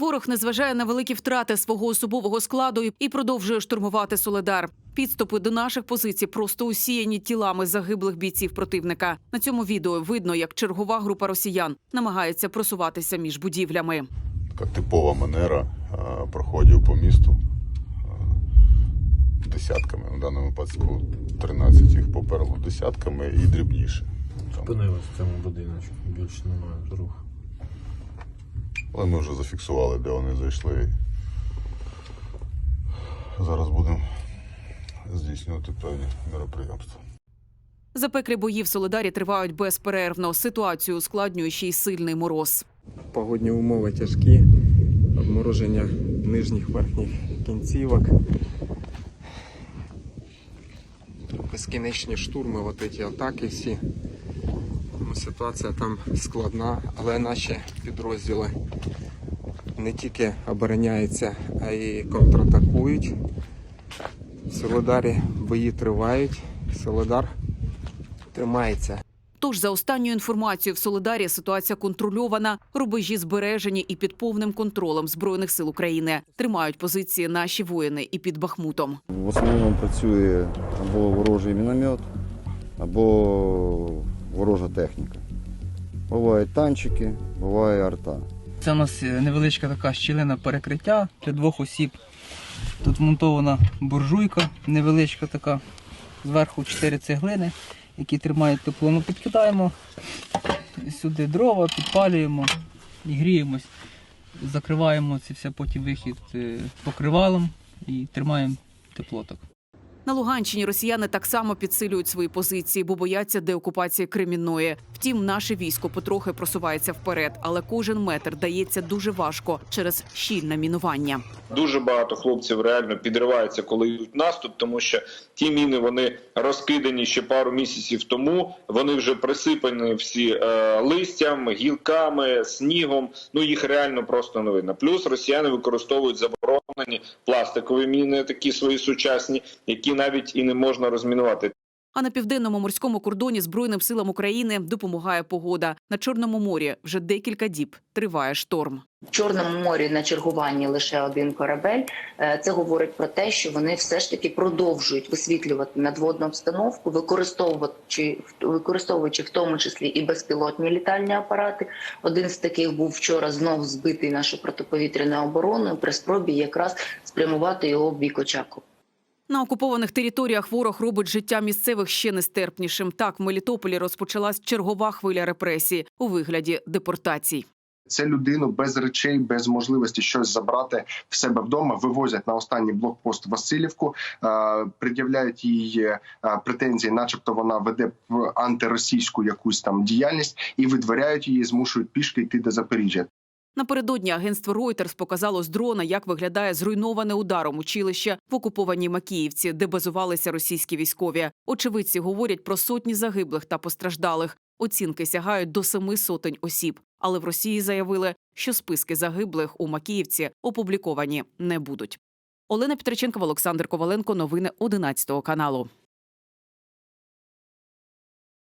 Ворог не зважає на великі втрати свого особового складу і- продовжує штурмувати Соледар. Підступи до наших позицій просто усіяні тілами загиблих бійців противника. На цьому відео видно, як чергова група росіян намагається просуватися між будівлями. Така типова манера е, проходів по місту е, десятками. В даному випадку 13 їх поперло десятками і дрібніше. Там. Спинились в цьому будиночку, більше немає руху. Але ми вже зафіксували, де вони зайшли. Зараз будемо здійснювати певні мероприємства. Запеклі бої в Соледарі тривають безперервно. Ситуацію ускладнює ще й сильний мороз. Погодні умови тяжкі, обмороження нижніх верхніх кінцівок. Безкінечні штурми, от ці атаки всі. Тому Ситуація там складна, але наші підрозділи не тільки обороняються, а й контратакують. В Солодарі бої тривають. Солодар тримається. Тож, за останньою інформацією, в Соледарі ситуація контрольована, рубежі збережені і під повним контролем збройних сил України. Тримають позиції наші воїни і під Бахмутом. В основному працює або ворожий міномет, або ворожа техніка. Бувають танчики, буває арта. Це у нас е, невеличка така щілина перекриття для двох осіб. Тут вмонтована буржуйка невеличка така. Зверху чотири цеглини, які тримають тепло. Ми підкидаємо сюди дрова, підпалюємо і гріємось. Закриваємо це все потім вихід е, покривалом і тримаємо тепло так. На Луганщині росіяни так само підсилюють свої позиції, бо бояться деокупації Кремінної. Втім, наше військо потрохи просувається вперед, але кожен метр дається дуже важко через щільне мінування. Дуже багато хлопців реально підриваються, коли йдуть наступ, тому що ті міни вони розкидані ще пару місяців тому. Вони вже присипані всі е, листям, гілками, снігом. Ну їх реально просто не видно. Плюс росіяни використовують заборонені пластикові міни, такі свої сучасні, які навіть і не можна розмінувати. А на південному морському кордоні Збройним силам України допомагає погода. На Чорному морі вже декілька діб триває шторм. В Чорному морі на чергуванні лише один корабель. Е, Це говорить про те, що вони все ж таки продовжують висвітлювати надводну обстановку, використовуючи використовуючи в тому числі і безпілотні літальні апарати. Один з таких був вчора знов збитий нашою протиповітряною обороною при спробі якраз спрямувати його в бік Очаку. На окупованих територіях ворог робить життя місцевих ще нестерпнішим. Так, в Мелітополі розпочалась чергова хвиля репресій у вигляді депортацій. Це людину без речей, без можливості щось забрати в себе вдома. Вивозять на останній блокпост Васильівку, е, пред'являють їй е, претензії, начебто вона веде антиросійську якусь там діяльність, і видворяють її, змушують пішки йти до Запоріжжя. Напередодні агентство Reuters показало з дрона, як виглядає зруйноване ударом училище в окупованій Макіївці, де базувалися російські військові. Очевидці говорять про сотні загиблих та постраждалих. Оцінки сягають до семи сотень осіб. Але в Росії заявили, що списки загиблих у Макіївці опубліковані не будуть. Олена Петриченкова, Олександр Коваленко. Новини 11 каналу.